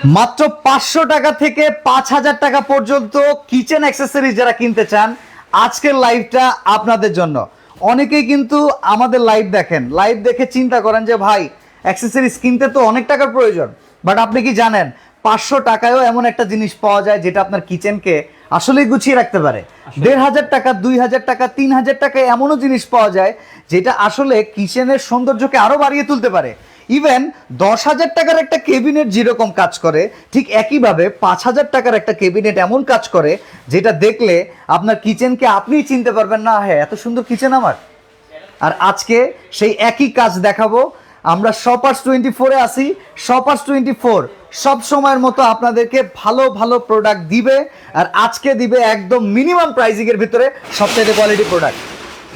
মাত্র পাঁচশো টাকা থেকে পাঁচ হাজার টাকা পর্যন্ত কিচেন অ্যাক্সেসরিজ যারা কিনতে চান আজকের লাইভটা আপনাদের জন্য। অনেকেই কিন্তু আমাদের লাইভ দেখেন। লাইভ দেখে চিন্তা করেন যে ভাই অ্যাক্সেসরিজ কিনতে তো অনেক টাকার প্রয়োজন। বাট আপনি কি জানেন পাঁচশো টাকায়ও এমন একটা জিনিস পাওয়া যায় যেটা আপনার কিচেনকে আসলেই গুছিয়ে রাখতে পারে। দেড় হাজার টাকা দুই হাজার টাকা তিন হাজার টাকায় এমনও জিনিস পাওয়া যায় যেটা আসলে কিচেনের সৌন্দর্যকে আরও বাড়িয়ে তুলতে পারে। ইভেন দশ হাজার টাকার একটা কেবিনেট যেরকম কাজ করে, ঠিক একইভাবে পাঁচ হাজার টাকার একটা কেবিনেট এমন কাজ করে, যেটা দেখলে আপনার কিচেনকে আপনিই চিনতে পারবেন না হ্যাঁ এত সুন্দর কিচেন আমার। আর আজকে সেই একই কাজ দেখাবো, আমরা শপার্স টোয়েন্টি ফোরে আসি শপার্স টোয়েন্টি ফোর সব সময়ের মতো আপনাদেরকে ভালো ভালো প্রোডাক্ট দিবে, আর আজকে দিবে একদম মিনিমাম প্রাইসিং এর ভিতরে সবচেয়ে কোয়ালিটি প্রোডাক্ট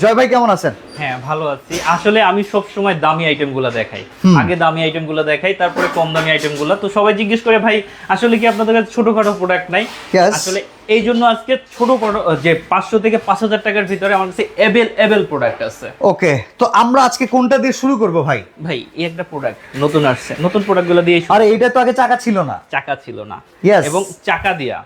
জয় ভাই কেমন আছেন? হ্যাঁ ভালো আছি। আসলে আমি সব সময় দামি আইটেমগুলো দেখাই। আগে দামি আইটেমগুলো দেখাই তারপরে কম দামি আইটেমগুলো তো সবাই জিজ্ঞেস করে ভাই আসলে কি আপনাদের কাছে ছোটখাটো প্রোডাক্ট নাই? আসলে এই জন্য আজকে ছোট যে পাঁচশো থেকে পাঁচ হাজার টাকার ভিতরে আমার কাছে এবেল এবেল প্রোডাক্ট আছে। ওকে তো আমরা আজকে কোনটা দিয়ে শুরু করব ভাই? ভাই এই একটা প্রোডাক্ট নতুন আসছে। নতুন প্রোডাক্ট প্রোডাক্টগুলো দিয়ে আরে এইটা তো আগে চাকা ছিল না। চাকা ছিল না. এবং চাকা দিয়া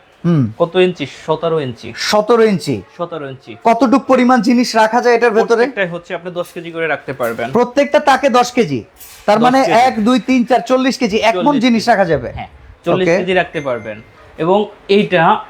কত ইঞ্চি? সতেরো ইঞ্চি। সতেরো ইঞ্চি। সতেরো ইঞ্চি। কতটুক পরিমাণ জিনিস রাখা যায় এটার ভেতরে? হচ্ছে আপনি দশ কেজি করে রাখতে পারবেন। প্রত্যেকটা তাকে দশ কেজি। তার মানে এক দুই তিন চার চল্লিশ কেজি এক মন জিনিস রাখা যাবে। হ্যাঁ চল্লিশ কেজি রাখতে পারবেন। এবং এইটা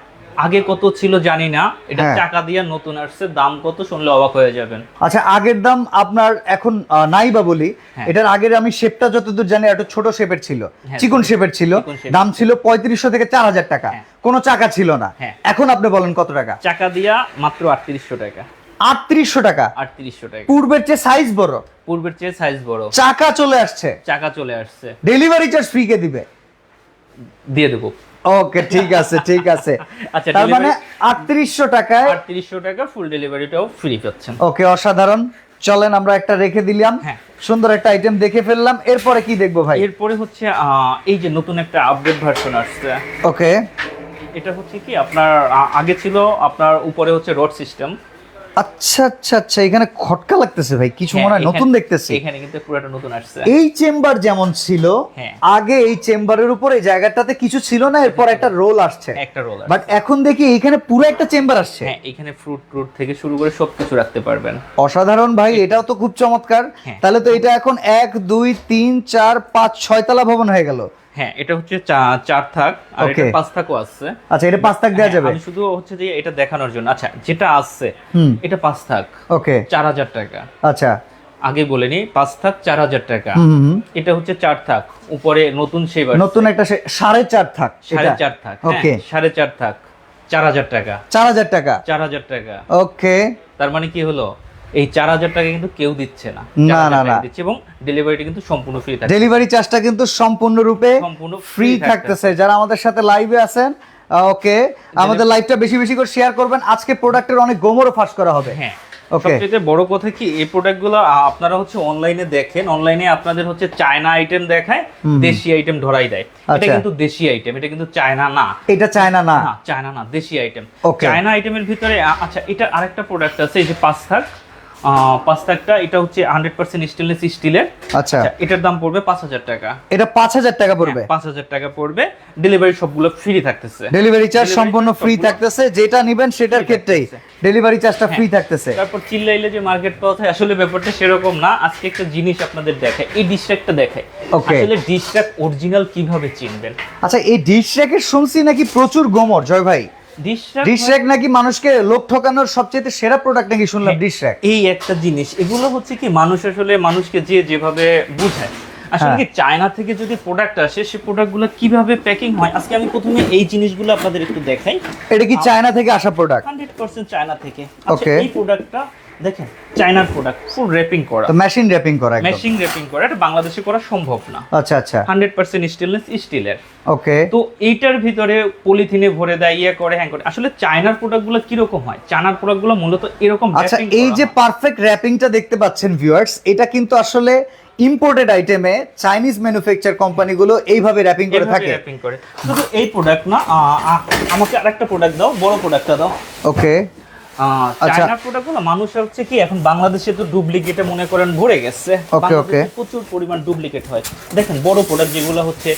আগে কত ছিল জানি না এটা হ্যাঁ। টাকা দিয়ে নতুন আসছে দাম কত শুনলে অবাক হয়ে যাবেন। আচ্ছা আগের দাম আপনার এখন নাই বা বলি হ্যাঁ। এটার আগের আমি শেপটা যতদূর জানি একটা ছোট শেপের ছিল। হ্যাঁ, চিকন শেপের ছিল। দাম ছিল। পঁয়ত্রিশশো থেকে চার হাজার টাকা। কোনো চাকা ছিল না। এখন আপনি বলেন কত টাকা? চাকা দিয়া মাত্র আটত্রিশশো টাকা। আটত্রিশশো টাকা। আটত্রিশশো টাকা। পূর্বের চেয়ে সাইজ বড়। পূর্বের চেয়ে সাইজ বড়। চাকা চলে আসছে। চাকা চলে আসছে। ডেলিভারি চার্জ ফ্রি কে দিবে? দিয়ে দেবো। ওকে ঠিক আছে ঠিক আছে। আচ্ছা, তার মানে delivery- আটত্রিশশো টাকায় আটত্রিশশো টাকা ফুল ডেলিভারিটাও ফ্রি পাচ্ছেন ওকে অসাধারণ। চলেন আমরা একটা রেখে দিলাম। হ্যাঁ। সুন্দর একটা আইটেম দেখে ফেললাম। এরপরে কি দেখব ভাই? এরপরে হচ্ছে এই যে নতুন একটা আপডেট ভার্সন আসছে। ওকে এটা হচ্ছে কি আপনার আগে ছিল আপনার উপরে হচ্ছে রড সিস্টেম আচ্ছা আচ্ছা আচ্ছা এখানে খটকা লাগতেছে ভাই কিছু মনে হয় নতুন দেখতেছি। এখানে কিন্তু পুরোটা নতুন আসছে। এই চেম্বার যেমন ছিল হ্যাঁ। আগে এই চেম্বারের উপর এই জায়গাটাতে কিছু ছিল না এরপর একটা রোল আসছে। একটা রোল বাট এখন দেখি এইখানে পুরো একটা চেম্বার আসছে। হ্যাঁ এখানে ফ্রুট ট্রুট থেকে শুরু করে সবকিছু রাখতে পারবেন। অসাধারণ ভাই এটাও তো খুব চমৎকার। হ্যাঁ। তাহলে তো এটা এখন এক দুই তিন চার পাঁচ ছয় তলা ভবন হয়ে গেল। হ্যাঁ এটা হচ্ছে চার থাক আর এটা পাঁচ থাকও আছে। আচ্ছা এটা পাঁচ তাক দেওয়া হ্যাঁ, যাবে? আমি শুধু হচ্ছে যে এটা দেখানোর জন্য। আচ্ছা যেটা আছে এটা পাঁচ থাক। ওকে চার হাজার টাকা। আচ্ছা। আগে বলেনি পাঁচ থাক চার হাজার টাকা। এটা হচ্ছে চার থাক। উপরে নতুন সেবার নতুন একটা সাড়ে চার থাক সাড়ে চার থাক ওকে হ্যাঁ, সাড়ে চার থাক। চার হাজার টাকা। চার হাজার টাকা? চার হাজার টাকা। ওকে তার মানে কি হলো? এই চার হাজার টাকা কিন্তু কেউ দিচ্ছে না। না, না, না। দিচ্ছে এবং ডেলিভারিটা কিন্তু সম্পূর্ণ ফ্রি থাকে ডেলিভারি চার্জটা কিন্তু সম্পূর্ণরূপে সম্পূর্ণ ফ্রি থাকতেছে। যারা আমাদের সাথে লাইভে আছেন ওকে আমাদের লাইভটা বেশি বেশি করে শেয়ার করবেন। আজকে প্রোডাক্টের অনেক গোমরও ফাঁস করা হবে। হ্যাঁ। ওকে সবচেয়ে বড় কথা কি এই প্রোডাক্টগুলো আপনারা হচ্ছে অনলাইনে দেখেন। অনলাইনে আপনাদের হচ্ছে চায়না আইটেম দেখায় দেশি আইটেম ধরাই দেয়। এটা আচ্ছা। কিন্তু দেশি আইটেম এটা কিন্তু চায়না না। এটা চায়না না। চায়না না দেশি আইটেম. চায়না আইটেমের ভিতরে আচ্ছা এটা আরেকটা প্রোডাক্ট আছে এই যে পাঁচ থাক। আহ, পাঁচ থাকটা এটা হচ্ছে হান্ড্রেড পার্সেন্ট স্টেনলেস স্টিলের আচ্ছা এটার দাম পড়বে পাঁচ হাজার টাকা। এটা পাঁচ হাজার টাকা পড়বে? পাঁচ হাজার টাকা পড়বে। ডেলিভারি সবগুলো ফ্রি থাকতেছে। ডেলিভারি চার্জ সম্পূর্ণ ফ্রি থাকতেছে যেটা নিবেন সেটার ক্ষেত্রেই। থাকতেছে। ডেলিভারি চার্জটা ফ্রি থাকতেছে। তারপর চিল্লাইলে যে মার্কেট পাওয়া যায় আসলে ব্যাপারটা সেরকম না। আজকে একটা জিনিস আপনাদের দেখায় এই ডিশট্রাকটা দেখায় Okay. আসলে ডিশট্রাক অরিজিনাল কীভাবে চিনবেন? আচ্ছা এই ডিশ র্যাকের শুনছি নাকি প্রচুর গোমর? জয় ভাই। নাকি মানুষকে লোক ঠকানোর সবচেয়ে সেরা প্রোডাক্ট নাকি শুনলাম হ্যাঁ। এই একটা জিনিস এগুলো হচ্ছে কি মানুষ আসলে মানুষকে যে যেভাবে বুঝায় আসলে হ্যাঁ। কি চায়না থেকে যদি প্রোডাক্ট আসে সেই প্রোডাক্টগুলো কীভাবে প্যাকিং হয়? আজকে আমি প্রথমে এই জিনিসগুলো আপনাদের একটু দেখাই। এটা কি চায়না থেকে আসা প্রোডাক্ট হান্ড্রেড পার্সেন্ট চায়না থেকে। আচ্ছা Okay. এই প্রোডাক্টটা দেখেন চায়নার প্রোডাক্ট ফুল র্যাপিং করা। তো মেশিন র্যাপিং করা একদম। মেশিং র্যাপিং করা এটা বাংলাদেশে করা সম্ভব না। আচ্ছা আচ্ছা। হান্ড্রেড পার্সেন্ট স্টেনলেস স্টিলের ওকে তো এইটার ভিতরে পলিথিনে ভরে দেয় ইয়ে করে হ্যাং করে। আসলে চায়নার প্রোডাক্টগুলো কীরকম হয়? চায়নার প্রোডাক্টগুলো মূলত এরকম আচ্ছা এই যে। পারফেক্ট র্যাপিংটা দেখতে পাচ্ছেন ভিউয়ার্স এটা কিন্তু আসলে ইম্পোর্টেড আইটেমে চাইনিজ ম্যানুফ্যাকচার কোম্পানিগুলো এইভাবে র্যাপিং করে থাকে। র্যাপিং করে। শুধু এই প্রোডাক্ট না আমাকে আরেকটা প্রোডাক্ট দাও বড় প্রোডাক্টটা দাও। ওকে। চায়না প্রোডাক্টগুলো মানুষ হচ্ছে কি এখন বাংলাদেশে তো ডুপ্লিকেটে মনে করেন ভরে গেছে। বাংলাদেশে okay. প্রচুর পরিমাণ ডুপ্লিকেট হয়। দেখেন বড় প্রোডাক্ট যেগুলো হচ্ছে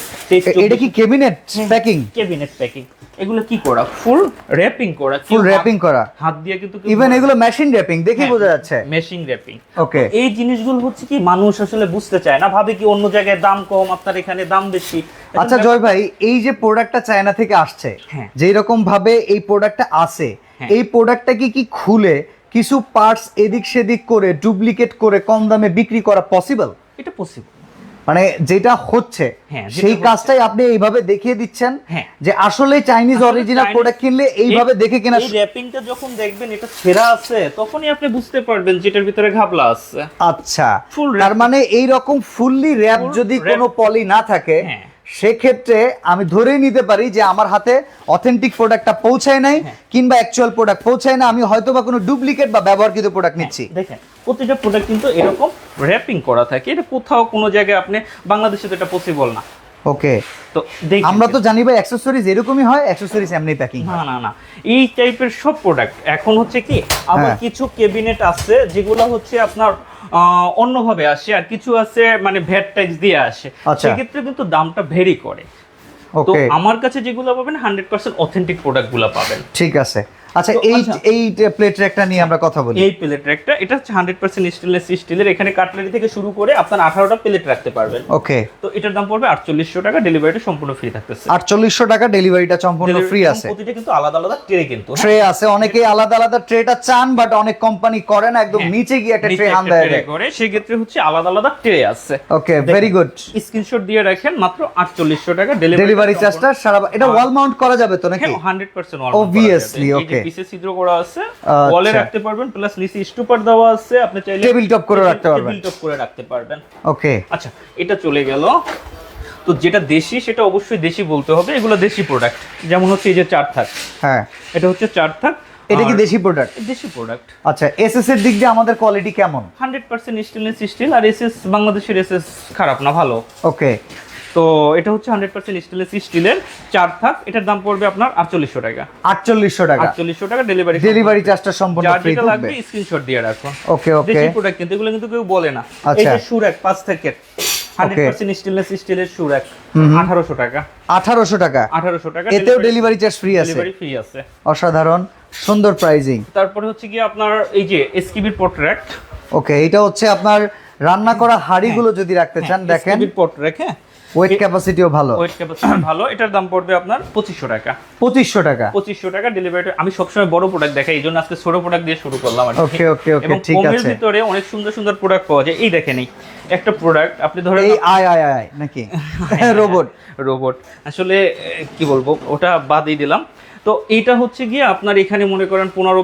এটা কি কেবিনেট প্যাকিং কেবিনেট প্যাকিং এগুলো কি করা? ফুল র্যাপিং করা। ফুল র্যাপিং করা। হাত দিয়ে কিন্তু ইভেন এগুলো মেশিন র্যাপিং দেখেই বোঝা যাচ্ছে। মেশিং র্যাপিং ওকে। এই জিনিসগুলো হচ্ছে কি মানুষ আসলে বুঝতে চায় না। ভাবে কি অন্য জায়গায় দাম কম আপনার এখানে দাম বেশি। আচ্ছা জয় ভাই এই যে প্রোডাক্টটা চায়না থেকে আসছে হ্যাঁ। যেই রকম ভাবে এই প্রোডাক্টটা আসে। এই প্রোডাক্টটাকে কি খুলে কিছু পার্টস এদিক সেদিক করে ডুপ্লিকেট করে কম দামে বিক্রি করা পসিবল এটা পসিবল মানে যেটা হচ্ছে হ্যাঁ, সেই কাজটাই আপনি এইভাবে দেখিয়ে দিচ্ছেন হ্যাঁ। যে আসলে চাইনিজ অরিজিনাল প্রোডাক্ট কিনলে এইভাবে দেখে কেনা এই র্যাপিংটা যখন দেখবেন এটা ছেঁড়া আছে তখনই আপনি বুঝতে পারবেন যেটার ভিতরে ঘাবলা আছে। আচ্ছা। তার মানে এই রকম ফুললি র্যাপ যদি কোনো পলি না থাকে হ্যাঁ। সেক্ষেত্রে আমি ধরেই নিতে পারি যে আমার হাতে অথেন্টিক প্রোডাক্টটা পৌঁছায় নাই হ্যাঁ। কিংবা অ্যাকচুয়াল প্রোডাক্ট পৌঁছায় না আমি হয়তো বা কোনো ডুপ্লিকেট বা ব্যবহারকৃত প্রোডাক্ট নিচ্ছি। দেখেন প্রতিটা প্রোডাক্ট কিন্তু এরকম র্যাপিং করা থাকে। এটা কোথাও কোনো জায়গায় আপনি বাংলাদেশে তো এটা পসিবল না। ওকে তো আমরা তো জানি ভাই অ্যাক্সেসরিজ এরকমই হয় অ্যাক্সেসরিজ এমনি প্যাকিং না না না এই টাইপের সব প্রোডাক্ট এখন হচ্ছে কি আবার হ্যাঁ। কিছু কেবিনেট আছে যেগুলো হচ্ছে আপনার অন্যভাবে আসে আর কিছু আছে মানে ভ্যাট ট্যাক্স দিয়ে আসে। আচ্ছা। সেক্ষেত্রে কিন্তু দামটা ভেরি করে। তো আমার কাছে যেগুলো পাবেন হান্ড্রেড পার্সেন্ট অথেন্টিক প্রোডাক্টগুলো পাবেন। ঠিক আছে। আচ্ছা তো এই আচ্ছা। এই প্লেট র্যাকটা নিয়ে আমরা কথা বলি। এই প্লেট র্যাকটা এটা হচ্ছে হান্ড্রেড পার্সেন্ট স্টেনলেস স্টিলের এখানে কাটলারি থেকে শুরু করে আপনার আঠারোটা প্লেট রাখতে পারবেন। ওকে। তো এটার দাম পড়বে আটচল্লিশশো টাকা ডেলিভারিটা সম্পূর্ণ ফ্রি থাকতেছে। আটচল্লিশশো টাকা ডেলিভারিটা সম্পূর্ণ ফ্রি আছে। প্রতিটা কিন্তু আলাদা আলাদা ট্রে কিন্তু হ্যাঁ? ট্রে আছে অনেকেই আলাদা আলাদা ট্রেটা চান বাট অনেক কোম্পানি করে না একদম হ্যাঁ। নিচে গিয়ে একটা ট্রে হান দেয় করে সেক্ষেত্রে হচ্ছে আলাদা আলাদা ট্রে আছে। ওকে। ভেরি গুড স্ক্রিনশট দিয়ে রাখেন মাত্র আটচল্লিশশো টাকা ডেলিভারি চার্জটা সারা এটা ওয়াল মাউন্ট করা যাবে তো নাকি? Hundred percent Obviously, okay. পিসে ছিদ্র করা আছে। আচ্ছা। ওয়ালে রাখতে পারবেন প্লাস নিচে স্টুপার দেওয়া আছে। আপনি চাইলে Table top করে রাখতে পারবেন। টেবিল টপ করে রাখতে পারবেন। ওকে আচ্ছা এটা চলে গেল। তো যেটা দেশি সেটা অবশ্যই দেশি বলতে হবে। এগুলো দেশি প্রোডাক্ট যেমন হচ্ছে এই যে চার থাক। হ্যাঁ। এটা হচ্ছে চার থাক। এটা কি দেশি প্রোডাক্ট দেশি প্রোডাক্ট আচ্ছা এসএস এর দিক দিয়ে আমাদের কোয়ালিটি কেমন? হান্ড্রেড পার্সেন্ট স্টেনলেস স্টিল আর এসএস বাংলাদেশের এসএস খারাপ না ভালো। ওকে তো এটা হচ্ছে হান্ড্রেড পার্সেন্ট স্টেনলেস স্টিলের চার থাক। এটার দাম পড়বে আপনার আটচল্লিশশো টাকা। আটচল্লিশশো টাকা। আটচল্লিশশো টাকা ডেলিভারি ডেলিভারি চার্জটা সম্পূর্ণ ফ্রি লাগবে স্ক্রিনশট দিয়ে রাখুন ওকে ওকে দেশি প্রোডাক্ট কিন্তু এগুলো কিন্তু কেউ বলে না। আচ্ছা। যে সুরাক পাঁচ থেকে। হান্ড্রেড পার্সেন্ট স্টেনলেস স্টিলের সুরাক। আঠারোশো টাকা। আঠারোশো টাকা। আঠারোশো টাকা এতেও ডেলিভারি চার্জ ফ্রি আছে। ডেলিভারি ফ্রি আছে। অসাধারণ। সুন্দর প্রাইজিং তারপরে হচ্ছে কি আপনার এই যে এসকিবির পট্রাক্ট ওকে এটা হচ্ছে আপনার রান্না করা হাঁড়িগুলো যদি রাখতে চান দেখেন। পট্রাক হ্যাঁ। ওয়েট ক্যাপাসিটিও ভালো। ওয়েট ক্যাপাসিটি ভালো। এটার দাম পড়বে আপনার পঁচিশশো টাকা। পঁচিশশো টাকা। পঁচিশশো টাকা ডেলিভারি আমি সবসময় বড় প্রোডাক্ট দেখাই এই জন্য আজকে ছোট প্রোডাক্ট দিয়ে শুরু করলাম আর। ওকে ওকে ওকে ঠিক আছে। ভিতরে অনেক সুন্দর সুন্দর প্রোডাক্ট পাওয়া যায়। এই দেখেন এই একটা প্রোডাক্ট আপনি ধরেন এই আই আই আই নাকি? রোবট রোবট আসলে কি বলব ওটা বাদই দিলাম। তো এটা হচ্ছে গিয়ে আপনার এখানে মনে করেন পনেরো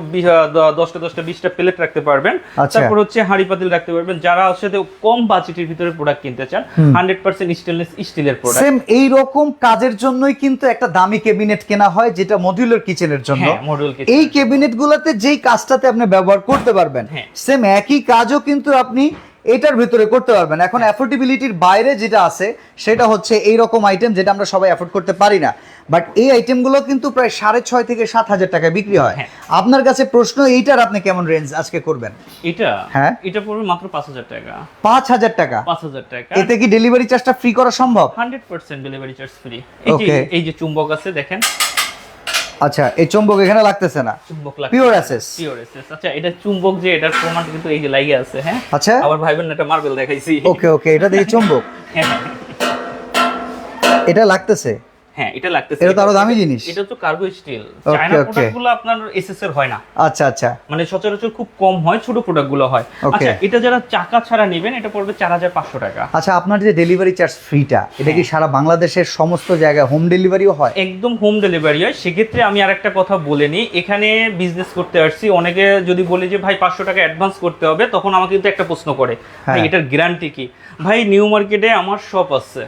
দশটা দশটা বিশটা প্লেট রাখতে পারবেন। আচ্ছা। তারপর হচ্ছে হাঁড়ি পাতিল রাখতে পারবেন। যারা সাথে কম বাজেটের ভিতরে প্রোডাক্ট কিনতে চান হান্ড্রেড পার্সেন্ট স্টেনলেস স্টিলের প্রোডাক্ট সেম এই রকম কাজের জন্যই কিন্তু একটা দামি ক্যাবিনেট কেনা হয় যেটা মডিউলার কিচেনের জন্য। হ্যাঁ এই ক্যাবিনেট গুলাতে যেই কাজটাতে আপনি ব্যবহার করতে পারবেন হ্যাঁ। সেম একই কাজও কিন্তু আপনি এটার ভিতরে করতে পারবেন। এখন অ্যাফোর্ডেবিলিটির বাইরে যেটা আছে সেটা হচ্ছে এই রকম আইটেম যেটা আমরা সবাই অ্যাফোর্ড করতে পারি না। বাট এই আইটেমগুলো কিন্তু প্রায় সাড়ে ছয় থেকে সাত হাজার টাকায় বিক্রি হয়। হ্যাঁ। আপনার কাছে প্রশ্ন এইটার আপনি কেমন রেঞ্জ আজকে করবেন? এটা? হ্যাঁ। এটা পড়বে মাত্র পাঁচ হাজার টাকা। পাঁচ হাজার টাকা? পাঁচ হাজার টাকা। এতে কি ডেলিভারি চার্জটা ফ্রি করা সম্ভব? Hundred percent delivery charge free এই যে এই যে চুম্বক আছে দেখেন। আচ্ছা এই চুম্বক এখানে লাগতেছে না। চুম্বক লাগে পিওর অ্যাসেস পিওর এসএস আচ্ছা এটা চুম্বক যে এটার প্রমাণ কিন্তু এই যে লাগে আছে হ্যাঁ? আচ্ছা। আবার ভাই বোন একটা মার্বেল দেখাইছি। ওকে ওকে এটা দেখি চুম্বক। হ্যাঁ। এটা লাগতেছে। হ্যাঁ এটা লাগতেছে। এটা তো আরও দামি জিনিস। এটা তো কার্বো স্টিল চায়না প্রোডাক্টগুলো আপনার এসএস এর হয় না। আচ্ছা আচ্ছা। মানে সচরাচর খুব কম হয় ছোট প্রোডাক্টগুলো হয়। আচ্ছা এটা যারা চাকা ছাড়া নেবেন এটা পড়বে চার হাজার পাঁচশো টাকা। আচ্ছা আপনার যে ডেলিভারি চার্জ ফ্রিটা এটা কি সারা বাংলাদেশের সমস্ত জায়গায় হোম ডেলিভারিও হয়? একদম হোম ডেলিভারি হয়। সেক্ষেত্রে আমি আর একটা কথা বলে নিই। এখানে বিজনেস করতে আসছি। অনেকে যদি বলি যে ভাই পাঁচশো টাকা অ্যাডভান্স করতে হবে তখন আমাকে কিন্তু একটা প্রশ্ন করে ভাই হ্যাঁ। এটার গ্যারান্টি কি? ভাই নিউ মার্কেটে আমার শপ আছে।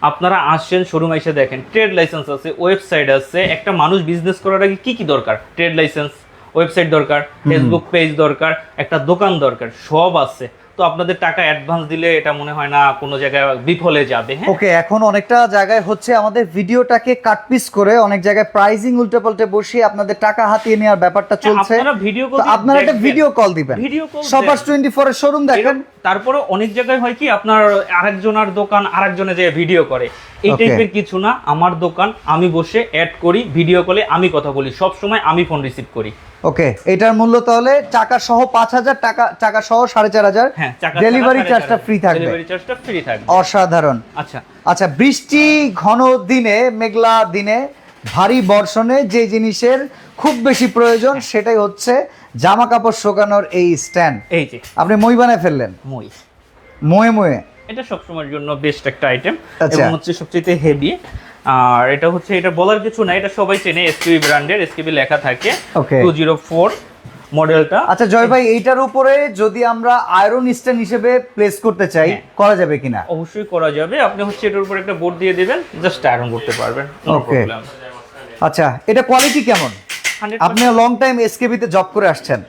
আপনারা আসছেন শোরুম এসে দেখেন ট্রেড লাইসেন্স আছে ওয়েবসাইট আছে একটা মানুষ বিজনেস করার আগে কি কি দরকার? ট্রেড লাইসেন্স ওয়েবসাইট দরকার ফেসবুক পেজ দরকার একটা দোকান দরকার সব আছে। তো আপনাদের টাকা অ্যাডভান্স দিলে এটা মনে হয় না কোনো জায়গায় বিফলে যাবে হ্যাঁ? ওকে এখন অনেকটা জায়গায় হচ্ছে আমাদের ভিডিওটাকে কাট পিস করে অনেক জায়গায় প্রাইজিং উল্টে পাল্টে বসিয়ে আপনাদের টাকা হাতিয়ে নেওয়ার ব্যাপারটা চলছে। আপনারা ভিডিও তো আপনারা একটা ভিডিও কল দিবেন। ভিডিও কল টোয়েন্টি ফোর এর শোরুম দেখেন। তারপরে অনেক জায়গায় হয় কি আপনার আরেকজনের দোকান আরেকজনে যে ভিডিও করে। এই. টাইপের কিছু না আমার দোকান আমি বসে অ্যাড করি ভিডিও কলে আমি কথা বলি সব সময় আমি ফোন রিসিভ করি। ওকে এটার মূল্য তাহলে টাকা সহ পাঁচ হাজার টাকা টাকা সহ সাড়ে চার হাজার হ্যাঁ ডেলিভারি চার্জটা ফ্রি থাকবে। ডেলিভারি চার্জটা ফ্রি থাকবে। অসাধারণ। আচ্ছা। আচ্ছা বৃষ্টি ঘন দিনে মেঘলা দিনে ভারী বর্ষণে যে জিনিসের খুব বেশি প্রয়োজন সেটাই হচ্ছে জামা কাপড় শোকানোর এই স্ট্যান্ড এই যে। আপনি মই বানায় ফেললেন? মই। ময়ে ময়ে? এটা সবসময়ের জন্য বেস্ট একটা আইটেম আচ্ছা। এবং হচ্ছে সবচেয়ে হেভি আর এটা হচ্ছে এটা বলার কিছু না এটা সবাই চেনে এসকিবি ব্র্যান্ডের এসকিবি লেখা থাকে। টু জিরো ফোর মডেলটা। আচ্ছা জয় ভাই এইটার উপরে যদি আমরা আয়রন স্ট্যান্ড হিসেবে প্লেস করতে চাই হ্যাঁ। করা যাবে কিনা? অবশ্যই করা যাবে। আপনি হচ্ছে এটার উপর একটা বোর্ড দিয়ে দেবেন জাস্ট আয়রন করতে পারবেন ওকে আচ্ছা এটা কোয়ালিটি কেমন? আপনি লং টাইম এসকেবি তে জব করে আসছেন।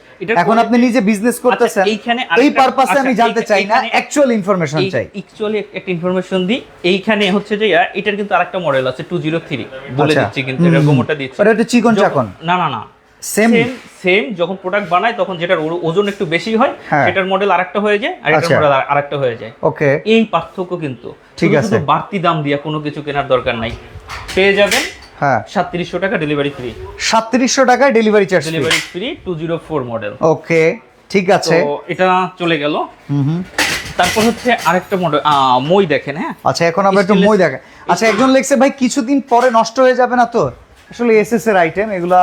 এখন আপনি নিজে বিজনেস করতেছেন। আচ্ছা, এইখানে এই পারপাসে আমি আচ্ছা, জানতে চাই না অ্যাকচুয়াল ইনফরমেশন চাই। অ্যাকচুয়ালি একটা ইনফরমেশন দিই। এইখানে হচ্ছে যে এটার কিন্তু আরেকটা মডেল আছে টু জিরো থ্রি বলে আচ্ছা। দিচ্ছি কিন্তু এটা হুম। গোমোটা দিচ্ছি। ওটা একটু চিকন চাকন। না না না। সেম সেম যখন প্রোডাক্ট বানায় তখন যেটার ওজন একটু বেশি হয় হ্যাঁ। সেটার মডেল আরেকটা হয়ে যায় আর এটার। মডেল আরেকটা হয়ে যায়। ওকে এই পার্থক্য কিন্তু ঠিক আছে। বাড়তি দাম দিয়ে কোনো কিছু কেনার দরকার নাই। পেয়ে যাবেন হ্যাঁ। সাতত্রিশশো টাকা ডেলিভারি ফ্রি সাতত্রিশশো টাকায় delivery charge delivery free two zero four model okay ঠিক তো আছে এটা চলে গেল। হুম তারপর হচ্ছে আরেকটা মডেল মই দেখেন হ্যাঁ? আচ্ছা এখন আমরা একটু মই দেখা আচ্ছা একজন লিখছে ভাই কিছুদিন পরে নষ্ট হয়ে যাবে না তো? আসলে এসএস এর আইটেম এগুলা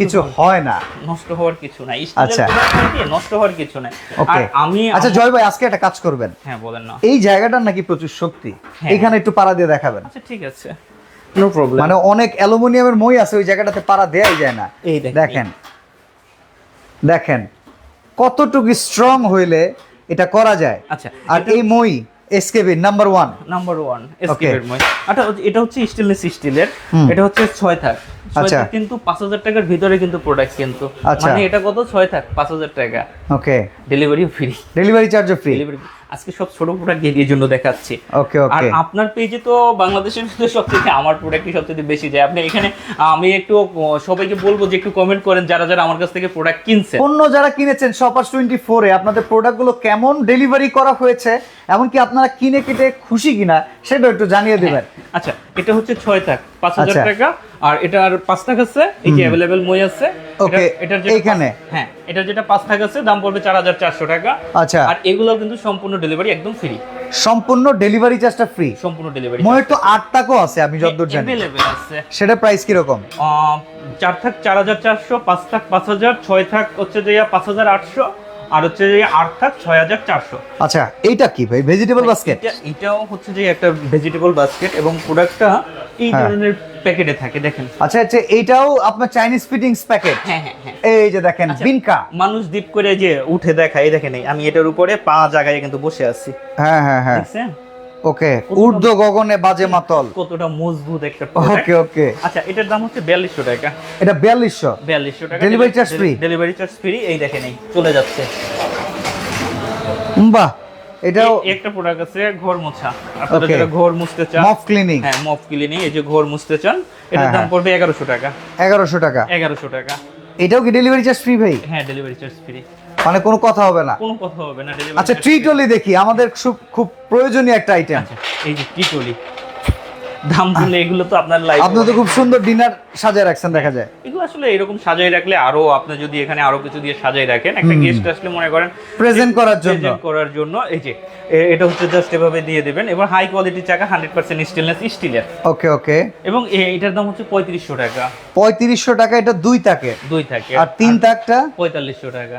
কিছু হয় না। নষ্ট হওয়ার কিছু নাই। আচ্ছা। নষ্ট হওয়ার কিছু নাই। আর আমি আচ্ছা জয় ভাই আজকে একটা কাজ করবেন। হ্যাঁ বলেন না। এই জায়গাটার নাকি প্রচুর শক্তি। হ্যাঁ। এখানে একটু পাড়া দিয়ে দেখাবেন। আচ্ছা ঠিক আছে। নো প্রবলেম মানে অনেক অ্যালুমিনিয়ামের মই আছে ওই জায়গাটাতে পাড়া দেয়াই যায় না। এই দেখেন। দেখেন। কতটুকু স্ট্রং হইলে এটা করা যায়। আচ্ছা আর এই মই SKB number one number one এসকেপের মই। আচ্ছা এটা হচ্ছে স্টেনলেস স্টিলের এটা হচ্ছে ছয় থাক। আচ্ছা। কিন্তু পাঁচ হাজার টাকার ভিতরে কিন্তু প্রোডাক্ট কিন্তু। আচ্ছা। মানে এটা কত? ছয় থাক পাঁচ হাজার টাকা। ওকে ডেলিভারি ফ্রি ডেলিভারি চার্জও ফ্রি ডেলিভারি আজকে সব ছোট প্রোডাক্ট দিয়ে জন্য দেখাচ্ছি। ওকে ওকে আর আপনার পেজে তো বাংলাদেশের মধ্যে সবচেয়ে আমার প্রোডাক্টই সবচেয়ে বেশি যায়। আপনি এখানে আমি একটু সবাইকে বলব যে একটু কমেন্ট করেন যারা যারা আমার কাছ থেকে প্রোডাক্ট কিনছেন। পণ্য যারা কিনেছেন শপার্স টোয়েন্টি ফোরে আপনাদের প্রোডাক্টগুলো কেমন ডেলিভারি করা হয়েছে এমনকি আপনারা কিনে কিনে খুশি কিনা সেটা একটু জানিয়ে দেবেন। আচ্ছা এটা হচ্ছে ছয় থাক পাঁচ হাজার আচ্ছা। টাকা। আর এটার পাঁচ থাক আছে এই যে অ্যাভেলেবেল মই আছে। এটা- এটার যেটা এইখানে? হ্যাঁ এটার যেটা পাঁচ থাক আছে দাম পড়বে চার হাজার চারশো টাকা। আচ্ছা। আর এগুলো কিন্তু সম্পূর্ণ ডেলিভারি একদম ফ্রি সম্পূর্ণ ডেলিভারি চার্জটা ফ্রি সম্পূর্ণ ডেলিভারি ময়ের তো আট টাকাও আছে আমি যতদূর জানি। অ্যাভেলেবেল আছে। সেটা প্রাইস কীরকম? আহ, চার থাক চার হাজার চারশো পাঁচ থাক পাঁচ হাজার ছয় থাক হচ্ছে যে পাঁচ হাজার আটশো। আর হচ্ছে যে আট থাক ছয় হাজার চারশো। আচ্ছা এইটা কি ভাই? ভেজিটেবল বাস্কেট এটা এটাও হচ্ছে যে একটা ভেজিটেবল বাস্কেট এবং প্রোডাক্টটা এই হ্যাঁ। ধরনের প্যাকেটে থাকে দেখেন। আচ্ছা আচ্ছা এইটাও আপনার চাইনিজ ফিটিংস প্যাকেট হ্যাঁ হ্যাঁ হ্যাঁ। এই যে দেখেন আচ্ছা। বিনকা মানুষ দীপ করে যে উঠে দেখায় এই দেখেন আমি এটার উপরে পা জায়গায় কিন্তু বসে আছি। হ্যাঁ হ্যাঁ হ্যাঁ। দেখছেন? ওকে ঊর্ধ্ব গগনে বাজে মাতল। কতটা মজবুত একটা ওকে। ওকে। আচ্ছা এটার দাম হচ্ছে বিয়াল্লিশশো টাকা। এটা বিয়াল্লিশশো। বিয়াল্লিশশো টাকা Delivery charge free? Delivery charge free এই দেখেন এই চলে যাচ্ছে। বাহ এটাও একটা প্রোডাক্ট আছে ঘর মোছা। আপনারা. যারা ঘর মুছতে চান মফ ক্লিনিং। হ্যাঁ মফ ক্লিনিং এই যে ঘর মুছতে চান এটার হ্যাঁ, দাম হ্যাঁ। পড়বে এগারোশো টাকা। এগারোশো টাকা। এগারোশো টাকা। এটাও কি ডেলিভারি চার্জ ফ্রি ভাই? হ্যাঁ ডেলিভারি চার্জ ফ্রি মানে কোনো কথা হবে না। কোনো কথা হবে না আচ্ছা ট্রিটলি দেখি আমাদের খুব খুব প্রয়োজনীয় একটা আইটেম আচ্ছা এই যে টিটলি দাম শুনলে এগুলো তো আপনার লাইফ আপনি তো খুব সুন্দর ডিনার সাজায় রাখছেন দেখা যায়। এগুলো আসলে এরকম সাজায় রাখলে আরও আপনি যদি এখানে আরও কিছু দিয়ে সাজায় রাখেন একটা গেস্ট আসলে মনে করেন প্রেজেন্ট করার জন্য। present করার জন্য এই যে এটা হচ্ছে জাস্ট এভাবে দিয়ে দেবেন এবং হাই কোয়ালিটি চাকা হান্ড্রেড পার্সেন্ট স্টেনলেস স্টিলের ওকে ওকে। এবং এটার দাম হচ্ছে পঁয়ত্রিশশো টাকা। পঁয়ত্রিশশো টাকা এটা দুই তাকে। দুই থাকে আর তিন তাকটা? পঁয়তাল্লিশশো টাকা।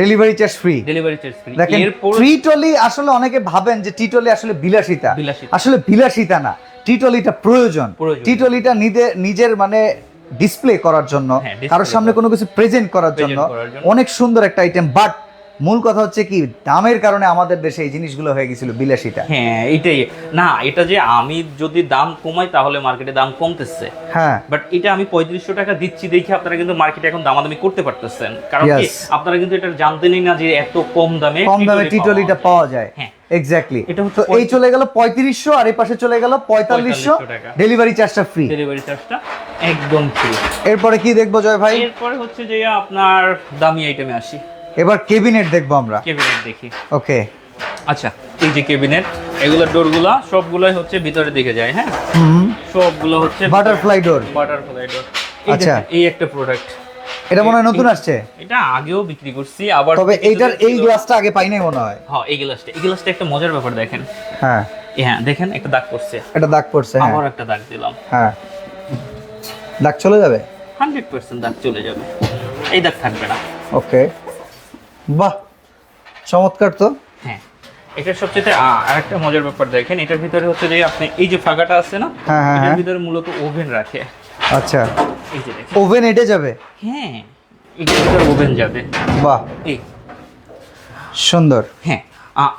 Delivery charge free delivery charge free দেখেন ফ্রি টলি আসলে অনেকে ভাবেন যে টি টলি আসলে বিলাসিতা। আসলে বিলাসিতা না টিটলিটা প্রয়োজন প্রয়োজন। টিটলিটা নিজে নিজের মানে ডিসপ্লে করার জন্য হ্যাঁ, কারোর সামনে কোনো কিছু প্রেজেন্ট করার জন্য। অনেক সুন্দর একটা আইটেম বাট মূল কথা হচ্ছে কি দামের কারণে আমাদের দেশে এই জিনিসগুলো হয়ে গেছিল বিলাসিতা। হ্যাঁ এটাই। না এটা যে আমি যদি দাম কমাই তাহলে মার্কেটে দাম কমতেছে। হ্যাঁ। বাট এটা আমি পঁয়ত্রিশশো টাকা দিচ্ছি দেখে আপনারা কিন্তু মার্কেটে এখন দামাদামি করতে পারতেছেন। কারণ কি আপনারা কিন্তু এটা জানতেনই না যে এত কম দামে কম দামে টিটলিটা। পাওয়া যায়। হ্যাঁ। এক্স্যাক্টলি এটা হচ্ছে তো এই চলে গেল পঁয়ত্রিশশো আর এই পাশে চলে গেল পঁয়তাল্লিশশো। 4500 টাকা। ডেলিভারি চার্জটা ফ্রি ডেলিভারি চার্জটা একদম ফ্রি এরপরে কি দেখব জয় ভাই? এরপরে হচ্ছে যে আপনার দামি আইটেমে আসি। এবার কেবিনেট দেখব আমরা। কেবিনেট দেখি। ওকে আচ্ছা এই যে কেবিনেট এগুলোর ডোরগুলা সবগুলাই হচ্ছে ভিতরে দিকে যায় হ্যাঁ? হুম। সবগুলো হচ্ছে বাটারফ্লাই ডোর বাটারফ্লাই ডোর আচ্ছা। এই একটা প্রোডাক্ট এটা মনে হয় নতুন আসছে? এটা আগেও বিক্রি করছি আবার তবে এইটার এই গ্লাসটা আগে পাই নাই মনে হয়। হ্যাঁ এই গ্লাসটা এই গ্লাসটা একটা মজার ব্যাপার দেখেন। হ্যাঁ। হ্যাঁ দেখেন একটা দাগ পড়ছে। এটা দাগ পড়ছে হ্যাঁ। আবার একটা দাগ দিলাম। হ্যাঁ। দাগ চলে যাবে? হান্ড্রেড পার্সেন্ট দাগ চলে যাবে। এই দাগ থাকবে না। ওকে বাহ চমৎকার তো। হ্যাঁ এটা সবচেয়ে আরেকটা মজার ব্যাপার দেখেন এটার ভিতরে হচ্ছে যে আপনি এই যে ফাঁকাটা আছে না হ্যাঁ, হ্যাঁ, এটার হ্যাঁ। ভিতরে মূলত ওভেন রাখে। আচ্ছা এই যে দেখেন। ওভেন এটে যাবে? হ্যাঁ এটার ভিতরে ওভেন যাবে। বাহ। এই। সুন্দর। হ্যাঁ।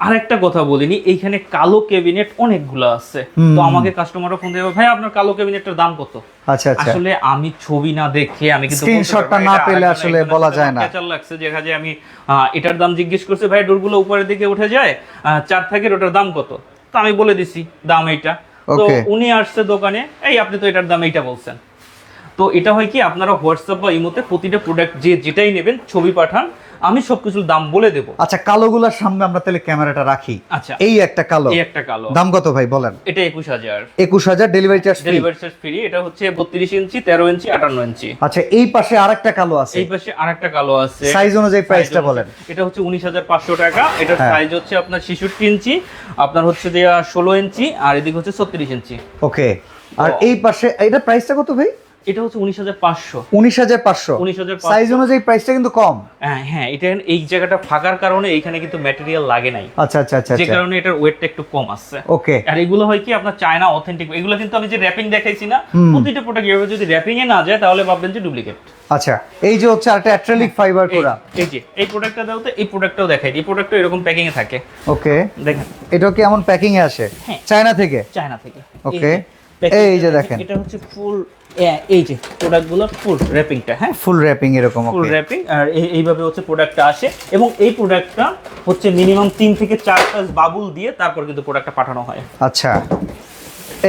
আরেকটা কথা বলিনি এইখানে কালো ক্যাবিনেট অনেকগুলো আছে। তো আমাকে কাস্টমাররা ফোন দেবে ভাই আপনার কালো ক্যাবিনেটটার দাম কত? আচ্ছা আচ্ছা। আসলে আমি ছবি না দেখে আমি কিন্তু Screenshotটা না পেলে আসলে বলা যায় না। কেচার লাগছে যে কাজে আমি এটার দাম জিজ্ঞেস করছে ভাই ডোরগুলো উপরের দিকে উঠে যায় চার থাকের ওটার দাম কত? তো আমি বলে দিছি দাম এইটা। তো উনি আসছে দোকানে এই আপনি তো এটার দাম এইটা বলছেন। তো এটা হয় কি আপনারা হোয়াটসঅ্যাপ বা ইমোতে প্রতিটা প্রোডাক্ট যে যেটাই নেবেন ছবি পাঠান আমি সবকিছুর দাম বলে দেব। আচ্ছা কালোগুলার সামনে আমরা তাহলে ক্যামেরাটা রাখি। আচ্ছা। এই একটা কালো। এই একটা কালো। দাম কত ভাই বলেন? এটা একুশ হাজার। একুশ হাজার delivery charge free delivery charge free এটা হচ্ছে বত্রিশ ইঞ্চি তেরো ইঞ্চি আটান্ন ইঞ্চি। আচ্ছা এই পাশে আরেকটা কালো আছে। এই পাশে আরেকটা কালো আছে। সাইজ অনুযায়ী প্রাইসটা বলেন। এটা হচ্ছে উনিশ হাজার পাঁচশো টাকা। এটার হ্যাঁ। সাইজ হচ্ছে আপনার ছেষট্টি ইঞ্চি আপনার হচ্ছে যে ষোলো ইঞ্চি আর এদিকে হচ্ছে ছত্রিশ ইঞ্চি। ওকে আর এই পাশে এটা প্রাইসটা কত ভাই? এটা হচ্ছে উনিশ হাজার পাঁচশো। উনিশ হাজার পাঁচশো। 19,500 সাইজ অনুযায়ী প্রাইসটা কিন্তু কম। হ্যাঁ হ্যাঁ এটা এই জায়গাটা ফাঁকার কারণে এইখানে কিন্তু ম্যাটেরিয়াল লাগে নাই। আচ্ছা আচ্ছা আচ্ছা যে আচ্ছা। কারণে এটার ওয়েটটা একটু কম আসছে। ওকে আর এগুলো হয় কি আপনার চায়না অথেন্টিক এগুলো কিন্তু আমি যে র্যাপিং দেখাইছি না প্রতিটা প্রোডাক্ট এভাবে যদি র্যাপিং এ না যায় তাহলে ভাববেন যে ডুপ্লিকেট আচ্ছা এই যে হচ্ছে একটা অ্যাক্রিলিক ফাইবার করা। এই যে এই প্রোডাক্টটা দাও তো এই প্রোডাক্টটাও দেখাই। এই প্রোডাক্টটা এরকম প্যাকিং এ থাকে। ওকে দেখেন। এটাও কি এমন প্যাকিং এ আসে? হ্যাঁ। চায়না থেকে? চায়না থেকে। Okay. এই যে, এই যে packing দেখেন। এটা হচ্ছে ফুল এই যে প্রোডাক্টগুলো ফুল র্যাপিংটা হ্যাঁ? ফুল র্যাপিং এরকম ফুল র্যাপিং আর এই- এইভাবে হচ্ছে প্রোডাক্টটা আসে। এবং এই প্রোডাক্টটা হচ্ছে মিনিমাম তিন থেকে চার বাবুল দিয়ে তারপর কিন্তু প্রোডাক্টটা পাঠানো হয়। আচ্ছা।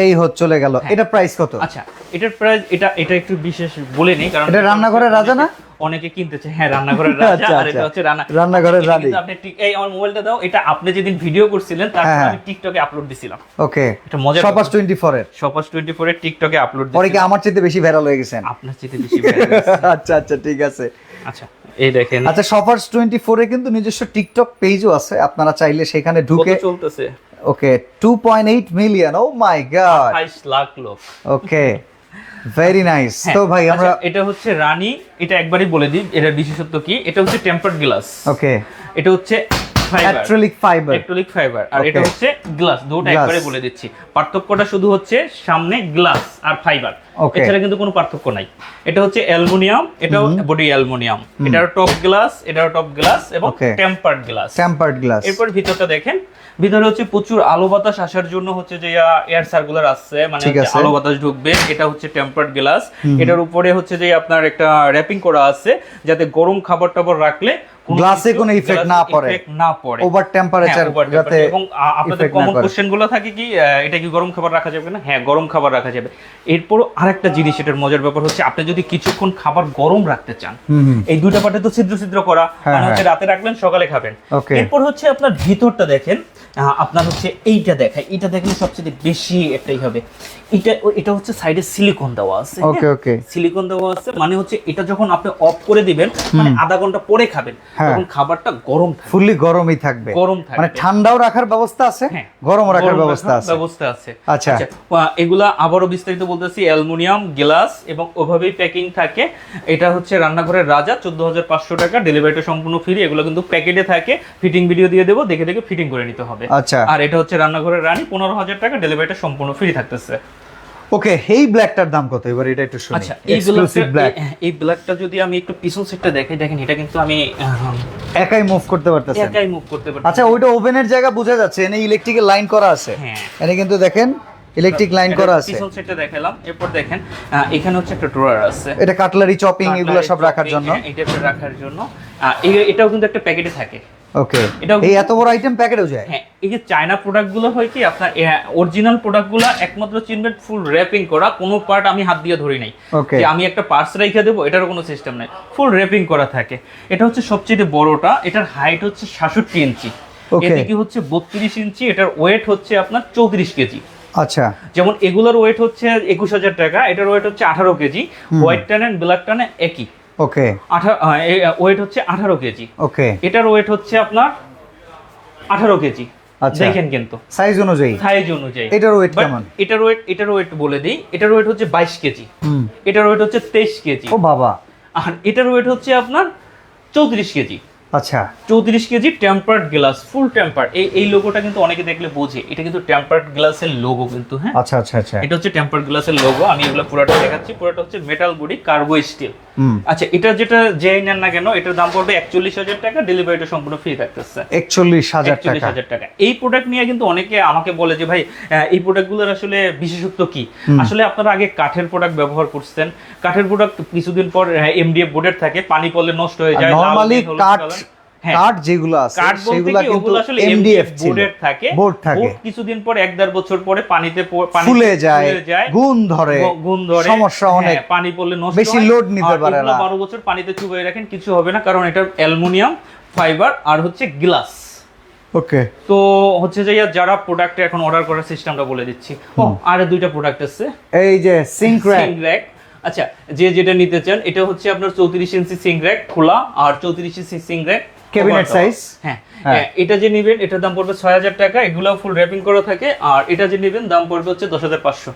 এই হচ্ছে চলে গেল। এটা প্রাইস কত? আচ্ছা এটার প্রাইস এটা এটা একটু বিশেষ বলে নেই কারণ এটা রান্নাঘরের রাজা না? অনেকে কিনতেছে হ্যাঁ রান্নাঘরের রাজা আচ্ছা, আর এটা আচ্ছা। হচ্ছে রান্না। রান্নাঘরের এটা রানী। কিন্তু আপনি ঠিক এই আমার মোবাইলটা দাও এটা আপনি যেদিন ভিডিও করছিলেন তারপর হ্যাঁ, আমি টিকটকে আপলোড দিছিলাম। ওকে এটা মজার সপাস ব্যাপার। টোয়েন্টি ফোর এর। সপাস টোয়েন্টি ফোর এর টিকটকে আপলোড দিছি পরে কি আমার চাইতে বেশি ভাইরাল হয়ে গেছেন? আপনার চেয়ে বেশি হয়েছে। আচ্ছা আচ্ছা ঠিক আছে। আচ্ছা এই দেখেন। আচ্ছা টোয়েন্টি ফোর এ কিন্তু নিজস্ব টিকটক পেজও আছে। আপনারা চাইলে সেখানে ঢুকে চলতেছে? Okay two point eight million oh my god 28 lakh লোক। ওকে ভেরি নাইস তো ভাই আমরা আচ্ছা, এটা হচ্ছে রানী এটা একবারই বলে দিই এটা বিশেষত্ব কি? এটা হচ্ছে টেম্পার্ড গ্লাস ওকে এটা হচ্ছে অ্যাক্রিলিক ফাইবার অ্যাক্রিলিক ফাইবার আর এটা হচ্ছে গ্লাস দুটো একবারে বলে দিচ্ছি। পার্থক্যটা শুধু হচ্ছে সামনে গ্লাস আর ফাইবার. এছাড়া কিন্তু কোনো পার্থক্য নাই। এটা হচ্ছে অ্যালুমিনিয়াম এটাও বডি অ্যালুমিনিয়াম। এটার টপ গ্লাস এটার টপ গ্লাস এবং টেম্পার্ড গ্লাস টেম্পার্ড গ্লাস এরপর ভিতরটা দেখেন। ভিতরে হচ্ছে প্রচুর আলো বাতাস আসার জন্য হচ্ছে যে এয়ার সার্কুলার আসছে মানে। আলো বাতাস ঢুকবে। এটা হচ্ছে টেম্পার্ড গ্লাস এটার উপরে হচ্ছে যে আপনার একটা র্যাপিং করা আছে যাতে গরম খাবার টাবার রাখলে কোনো কোনো glass-এ না পড়ে। না পড়ে। ওভার টেম্পারেচার হ্যাঁ, যাতে এবং আপনাদের কমন করে। কোশ্চেনগুলো থাকে কি এটা কি গরম খাবার রাখা যাবে না? হ্যাঁ গরম খাবার রাখা যাবে। এরপরও আরেকটা জিনিস এটার মজার ব্যাপার হচ্ছে আপনি যদি কিছুক্ষণ খাবার গরম রাখতে চান এই দুইটা পাটে তো ছিদ্র ছিদ্র করা হ্যাঁ, মানে হচ্ছে হ্যাঁ। রাতে রাখলেন সকালে খাবেন। এরপর হচ্ছে আপনার ভিতরটা দেখেন আপনার হচ্ছে এইটা দেখায় এটা দেখলে সবচেয়ে বেশি একটাই হবে। এটা এটা হচ্ছে সাইডে সিলিকন দেওয়া আছে ওকে ওকে সিলিকন দেওয়া আছে মানে হচ্ছে এটা যখন আপনি অফ করে দিবেন মানে আধা ঘণ্টা পরে খাবেন হ্যাঁ। তখন খাবারটা গরম থাকবে। ফুললি গরমই থাকবে। গরম থাকবে। মানে ঠান্ডাও রাখার ব্যবস্থা আছে হ্যাঁ, গরম রাখার ব্যবস্থা আছে। ব্যবস্থা আছে। আচ্ছা। আহ, এগুলা আবারও বিস্তারিত বলতেছি অ্যালুমিনিয়াম গ্লাস এবং ওভাবেই প্যাকিং থাকে। এটা হচ্ছে রান্নাঘরের রাজা চোদ্দ হাজার পাঁচশো টাকা ডেলিভারিটা সম্পূর্ণ ফ্রি এগুলো কিন্তু প্যাকেটে থাকে। ফিটিং ভিডিও দিয়ে দেবো দেখে দেখে ফিটিং করে নিতে হবে। আচ্ছা। আর এটা হচ্ছে রান্নাঘরের রানী পনেরো হাজার টাকা ডেলিভারিটা সম্পূর্ণ ফ্রি থাকতেছে। ওকে এই ব্ল্যাকটার দাম কত? এবার এটা একটু শুনি। আচ্ছা এই ব্ল্যাক এই ব্ল্যাকটা যদি আমি একটু পিছন সেটটা দেখাই দেখেন এটা কিন্তু আমি একাই মুভ করতে পারতেছেন। একাই মুভ করতে পারি আচ্ছা ওইটা ওভেনের জায়গা বোঝা যাচ্ছে এনে ইলেকট্রিকের লাইন করা আছে। হ্যাঁ। এনে কিন্তু দেখেন ইলেকট্রিক লাইন করা আছে। পিছন সেটটা দেখালাম এরপর দেখেন এখানে হচ্ছে একটা ড্রয়ার আছে। এটা কাটলারি চপিং এগুলো সব রাখার জন্য। হ্যাঁ, এটা রাখার জন্য। এটাও কিন্তু একটা প্যাকেটে থাকে। ওকে এই এত বড় আইটেম প্যাকেটেও যায়? হ্যাঁ এই যে চায়না প্রোডাক্টগুলো হয় কি আপনার অরিজিনাল প্রোডাক্টগুলো একমাত্র চিনবেন ফুল র্যাপিং করা কোনো পার্ট আমি হাত দিয়ে ধরি নাই. যে আমি একটা পার্স রেখে দেবো এটারও কোনো সিস্টেম নাই। ফুল র্যাপিং করা থাকে। এটা হচ্ছে সবচেয়ে বড়টা এটার হাইট হচ্ছে সাতষট্টি ইঞ্চি. এদিকে হচ্ছে বত্রিশ ইঞ্চি এটার ওয়েট হচ্ছে আপনার চৌত্রিশ কেজি। আচ্ছা। যেমন এগুলোর ওয়েট হচ্ছে একুশ হাজার টাকা এটার ওয়েট হচ্ছে আঠারো কেজি। হোয়াইট টান অ্যান্ড ব্ল্যাক টানে একই। ওকে ওয়েট হচ্ছে আঠারো কেজি। ওকে এটার ওয়েট হচ্ছে আপনার আঠারো কেজি। আচ্ছা। দেখেন কিন্তু। সাইজ অনুযায়ী। সাইজ অনুযায়ী। এটার ওয়েট কেমন? এটার ওয়েট এটার ওয়েট বলে দিই এটার ওয়েট হচ্ছে বাইশ কেজি। হুম। এটার ওয়েট হচ্ছে তেইশ কেজি। ও বাবা। আর এটার ওয়েট হচ্ছে আপনার চৌত্রিশ কেজি। আচ্ছা। চৌত্রিশ KG tempered glass full tempered এই এই লোগোটা কিন্তু অনেকে দেখলে বোঝে। এটা কিন্তু টেম্পার্ড গ্লাসের লোগো কিন্তু হ্যাঁ? আচ্ছা আচ্ছা আচ্ছা। এটা হচ্ছে টেম্পার্ড গ্লাসের লোগো আমি এগুলো পুরোটা দেখাচ্ছি। পুরোটা হচ্ছে মেটাল বডি কার্গো স্টিল আচ্ছা এটা যেটা যেই নেন না কেন এটার দাম পড়বে একচল্লিশ হাজার টাকা। ডেলিভারিটা সম্পূর্ণ ফ্রি থাকতেছে। একচল্লিশ হাজার একচল্লিশ হাজার টাকা। এই প্রোডাক্ট নিয়ে কিন্তু অনেকে আমাকে বলে যে ভাই এই প্রোডাক্টগুলোর আসলে বিশেষত্ব কি? আসলে আপনারা আগে কাঠের প্রোডাক্ট ব্যবহার করছেন কাঠের প্রোডাক্ট কিছুদিন পর এমডিএফ বোর্ডের থাকে। পানি পড়লে নষ্ট হয়ে যায় নরমালি কাঠ হ্যাঁ। যেগুলো আছে সেগুলো কিন্তু এমডিএফ বোর্ডের থাকে। বোর্ড থাকে। কিছুদিন পর এক দেড় বছর পরে পানিতে ফুলে যায় গুণ ধরে গুণ ধরে। সমস্যা হ্যাঁ, অনেক। পানি পড়লে নষ্ট বেশি load নিতে পারে না। বারো বছর পানিতে চুবিয়ে রাখেন কিছু হবে না। কারণ এটা অ্যালুমিনিয়াম ফাইবার আর হচ্ছে গ্লাস। ওকে। তো হচ্ছে যে যারা প্রোডাক্ট এখন অর্ডার করার সিস্টেমটা বলে দিচ্ছি। ও আর দুইটা প্রোডাক্ট আছে। এই যে সিঙ্ক র্যাক আচ্ছা যে যেটা নিতে চান এটা হচ্ছে আপনার চৌত্রিশ ইঞ্চি সিঙ্ক র্যাক খোলা আর চৌত্রিশ inch sink rack Cabinet size? হ্যাঁ। হ্যাঁ। এটা যে নেবেন এটার দাম পড়বে ছয় হাজার টাকা। এগুলো ফুল র্যাপিং করা থাকে। আর এটা যে নেবেন দাম পড়বে হচ্ছে দশ হাজার পাঁচশো।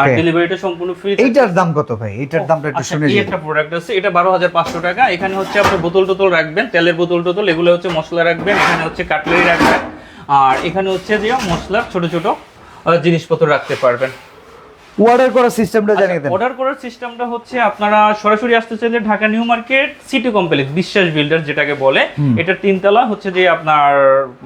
আর ডেলিভারিটা সম্পূর্ণ ফ্রি এইটার দাম কত ভাই? এইটার দামটা একটু আচ্ছা শুনে দিন একটা প্রোডাক্ট আছে। এটা বারো হাজার পাঁচশো টাকা। এখানে হচ্ছে আপনি বোতল টোতল রাখবেন তেলের বোতল টোতল এগুলো হচ্ছে মশলা রাখবেন। এখানে হচ্ছে কাটলারি রাখবেন। আর এখানে হচ্ছে যে মশলার ছোট ছোট জিনিসপত্র রাখতে পারবেন। অর্ডার করার সিস্টেমটা জানিয়ে দেন। অর্ডার করার সিস্টেমটা হচ্ছে আপনারা সরাসরি আসতে চাইলে Dhaka new market city complex Biswas builder যেটাকে বলে। এটা তিনতলা হচ্ছে যে আপনার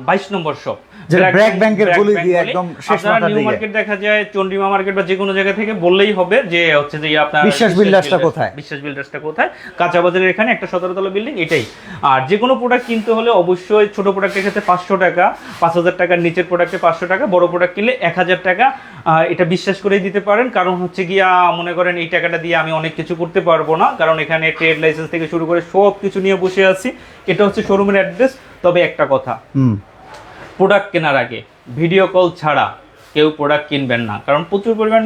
বাইশ নম্বর শপ। যেটা ব্র্যাক ব্যাংকের গলি দিয়ে একদম শেষ মাথার নিউ মার্কেট দেখা যায় চন্ডিমা মার্কেট বা যে কোনো জায়গা থেকে বললেই হবে যে হচ্ছে যে ইয়ে আপনার বিশ্বাস বিল্ডার্সটা কোথায়? বিশ্বাস বিল্ডার্সটা কোথায়? কাঁচা বাজারের এখানে একটা সতেরোতলা বিল্ডিং এটাই। আর যে কোনো প্রোডাক্ট কিনতে হলে অবশ্যই ছোট প্রোডাক্টের ক্ষেত্রে পাঁচশো টাকা পাঁচ হাজার টাকার নিচের প্রোডাক্টে পাঁচশো টাকা বড় প্রোডাক্ট কিনলে এক হাজার টাকা। আহ, এটা বিশ্বাস করেই দিতে পারেন। কারণ হচ্ছে গিয়া মনে করেন এই টাকাটা দিয়ে আমি অনেক কিছু করতে পারব না। কারণ এখানে ট্রেড লাইসেন্স থেকে শুরু করে সব কিছু নিয়ে বসে আছি। এটা হচ্ছে শোরুমের অ্যাড্রেস তবে একটা কথা। হুম। প্রোডাক্ট কেনার আগে ভিডিও কল ছাড়া কেউ প্রোডাক্ট কিনবেন না। কারণ প্রচুর পরিমাণ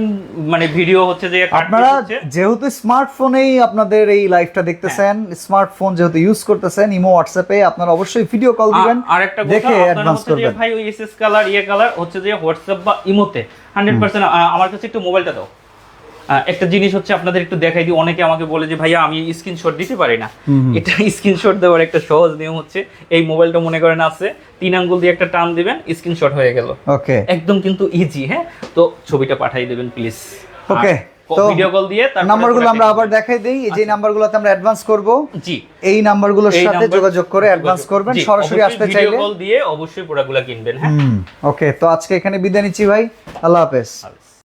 মানে ভিডিও হচ্ছে যে আপনারা। যেহেতু স্মার্টফোনেই আপনাদের এই লাইভটা দেখতেছেন স্মার্টফোন যেহেতু ইউজ করতেছেন ইমো হোয়াটসঅ্যাপে আপনারা অবশ্যই ভিডিও কল দিবেন আর একটা কথা দেখে আপনারা অ্যাডভান্স করবেন। ভাই ওই এসএস কালার ইয়ে কালার হচ্ছে যে হোয়াটসঅ্যাপ বা ইমোতে হান্ড্রেড পার্সেন্ট আমার কাছে একটু মোবাইলটা দাও। একটা জিনিস হচ্ছে আপনাদের একটু দেখাই দিই। অনেকে আমাকে বলে যে ভাইয়া আমি স্ক্রিনশট দিতে পারি না। এটা স্ক্রিনশট দেওয়ার একটা সহজ নিয়ম হচ্ছে এই মোবাইলটা মনে করেন আছে তিন আঙ্গুল দিয়ে একটা টান দিবেন স্ক্রিনশট হয়ে গেল। ওকে একদম কিন্তু ইজি হ্যাঁ? তো ছবিটা পাঠিয়ে দেবেন প্লিজ ওকে তো ভিডিও কল দিয়ে তারপরে নাম্বারগুলো আমরা আবার দেখাই দিই এই যে নাম্বারগুলোতে আমরা অ্যাডভান্স করব। জি। এই নাম্বারগুলোর সাথে যোগাযোগ করে অ্যাডভান্স করবেন সরাসরি আসতে ভিডিও কল দিয়ে অবশ্যই প্রোডাক্টগুলো কিনবেন হ্যাঁ? ওকে তো আজকে এখানে বিদায় নিচ্ছি ভাই আল্লাহ হাফেজ।